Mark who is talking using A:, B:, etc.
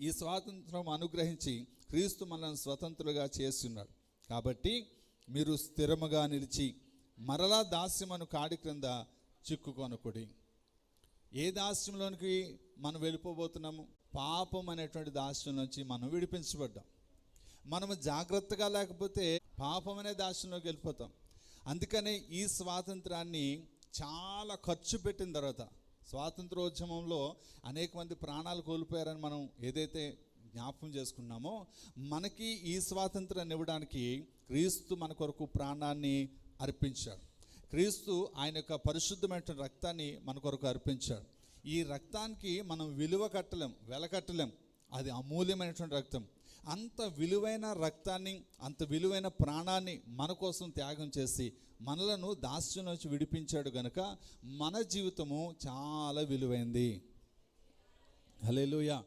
A: ఈ స్వాతంత్రం అనుగ్రహించి క్రీస్తు మనల్ని స్వతంత్రులుగా చేస్తున్నాడు. కాబట్టి మీరు స్థిరముగా నిలిచి మరలా దాస్యమను కాడి క్రింద చిక్కుకొనకుడి. ఏ దాస్యంలోనికి మనం వెళ్ళిపోబోతున్నాము? పాపం అనేటువంటి దాస్యం నుంచి మనం విడిపించబడ్డాం. మనము జాగ్రత్తగా లేకపోతే పాపం అనే దాస్యంలోకి వెళ్ళిపోతాం. అందుకనే ఈ స్వాతంత్రాన్ని చాలా ఖర్చు పెట్టిన తర్వాత స్వాతంత్రోద్యమంలో అనేక మంది ప్రాణాలు కోల్పోయారని మనం ఏదైతే జ్ఞాపకం చేసుకున్నామో మనకి ఈ స్వాతంత్రాన్ని ఇవ్వడానికి క్రీస్తు మన కొరకు ప్రాణాన్ని అర్పించాడు. క్రీస్తు ఆయన యొక్క పరిశుద్ధమైన రక్తాన్ని మన కొరకు అర్పించాడు. ఈ రక్తానికి మనం విలువ కట్టలేం వెలకట్టలేం అది అమూల్యమైనటువంటి రక్తం. అంత విలువైన రక్తాన్ని అంత విలువైన ప్రాణాన్ని మన కోసం త్యాగం చేసి మనలను దాస్యం నుంచి విడిపించాడు గనుక మన జీవితము చాలా విలువైంది. హల్లెలూయా.